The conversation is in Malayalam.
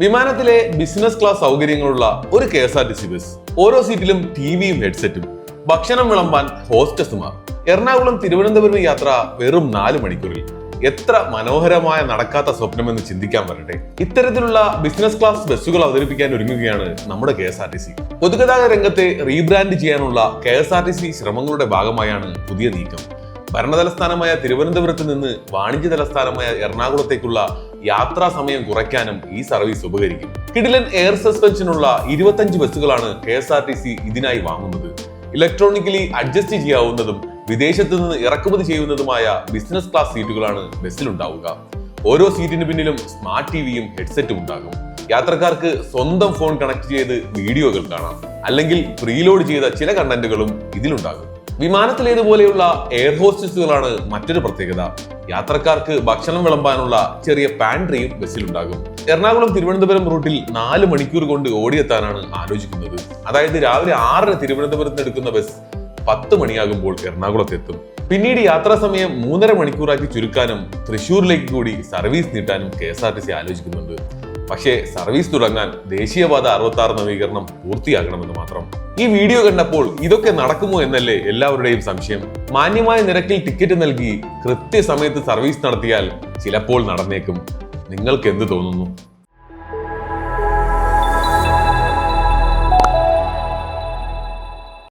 വിമാനത്തിലെ ബിസിനസ് ക്ലാസ് സൗകര്യങ്ങളുള്ള ഒരു K S R T C bus ഓരോ സീറ്റിലും ടിവിയും ഹെഡ്സെറ്റും ഭക്ഷണം വിളമ്പാൻ ഹോസ്റ്റസുമാർ എറണാകുളം തിരുവനന്തപുരം യാത്ര വെറും നാല് മണിക്കൂറിൽ. എത്ര മനോഹരമായ നടക്കാത്ത സ്വപ്നമെന്ന് ചിന്തിക്കാൻ വരട്ടെ. ഇത്തരത്തിലുള്ള ബിസിനസ് ക്ലാസ് ബസ്സുകൾ അവതരിപ്പിക്കാൻ ഒരുങ്ങുകയാണ് നമ്മുടെ K S R T C. പൊതുഗതാഗത രംഗത്തെ റീബ്രാൻഡ് ചെയ്യാനുള്ള K S R T C ശ്രമങ്ങളുടെ ഭാഗമായാണ് പുതിയ നീക്കം. ഭരണതലസ്ഥാനമായ തിരുവനന്തപുരത്ത് നിന്ന് വാണിജ്യ തലസ്ഥാനമായ എറണാകുളത്തേക്കുള്ള യാത്രാ സമയം കുറയ്ക്കാനും ഈ സർവീസ് ഉപകരിക്കും. കിഡിലൻ എയർ സസ്പെൻഷനുള്ള ഇരുപത്തഞ്ച് ബസ്സുകളാണ് K S R T C ഇതിനായി വാങ്ങുന്നത്. ഇലക്ട്രോണിക്കലി അഡ്ജസ്റ്റ് ചെയ്യാവുന്നതും വിദേശത്തു നിന്ന് ഇറക്കുമതി ചെയ്യുന്നതുമായ ബിസിനസ് ക്ലാസ് സീറ്റുകളാണ് ബസ്സിലുണ്ടാവുക. ഓരോ സീറ്റിന് പിന്നിലും സ്മാർട്ട് ടിവിയും ഹെഡ്സെറ്റും ഉണ്ടാകും. യാത്രക്കാർക്ക് സ്വന്തം ഫോൺ കണക്ട് ചെയ്ത് വീഡിയോകൾ കാണാം. അല്ലെങ്കിൽ പ്രീലോഡ് ചെയ്ത ചില കണ്ടന്റുകളും ഇതിലുണ്ടാകും. വിമാനത്തിലേതുപോലെയുള്ള എയർ ഹോസ്റ്റസുകളാണ് മറ്റൊരു പ്രത്യേകത. യാത്രക്കാർക്ക് ഭക്ഷണം വിളമ്പാനുള്ള ചെറിയ പാൻട്രിയും ബസ്സിലുണ്ടാകും. എറണാകുളം തിരുവനന്തപുരം റൂട്ടിൽ നാല് മണിക്കൂർ കൊണ്ട് ഓടിയെത്താനാണ് ആലോചിക്കുന്നത്. അതായത് രാവിലെ ആറിന് തിരുവനന്തപുരത്ത് എടുക്കുന്ന ബസ് പത്ത് മണിയാകുമ്പോൾ എറണാകുളത്ത് എത്തും പിന്നീട് യാത്രാ സമയം മൂന്നര മണിക്കൂറാക്കി ചുരുക്കാനും തൃശ്ശൂരിലേക്ക് കൂടി service നീട്ടാനും K S R T C ആലോചിക്കുന്നുണ്ട്. പക്ഷേ സർവീസ് തുടങ്ങാൻ ദേശീയപാത അറുപത്തി നവീകരണം പൂർത്തിയാകണമെന്ന് മാത്രം ഈ വീഡിയോ കണ്ടപ്പോൾ ഇതൊക്കെ നടക്കുമോ എന്നല്ലേ എല്ലാവരുടെയും സംശയം. മാന്യമായ നിരക്കിൽ ടിക്കറ്റ് നൽകി കൃത്യസമയത്ത് സർവീസ് നടത്തിയാൽ ചിലപ്പോൾ നടന്നേക്കും. നിങ്ങൾക്ക് എന്ത് തോന്നുന്നു?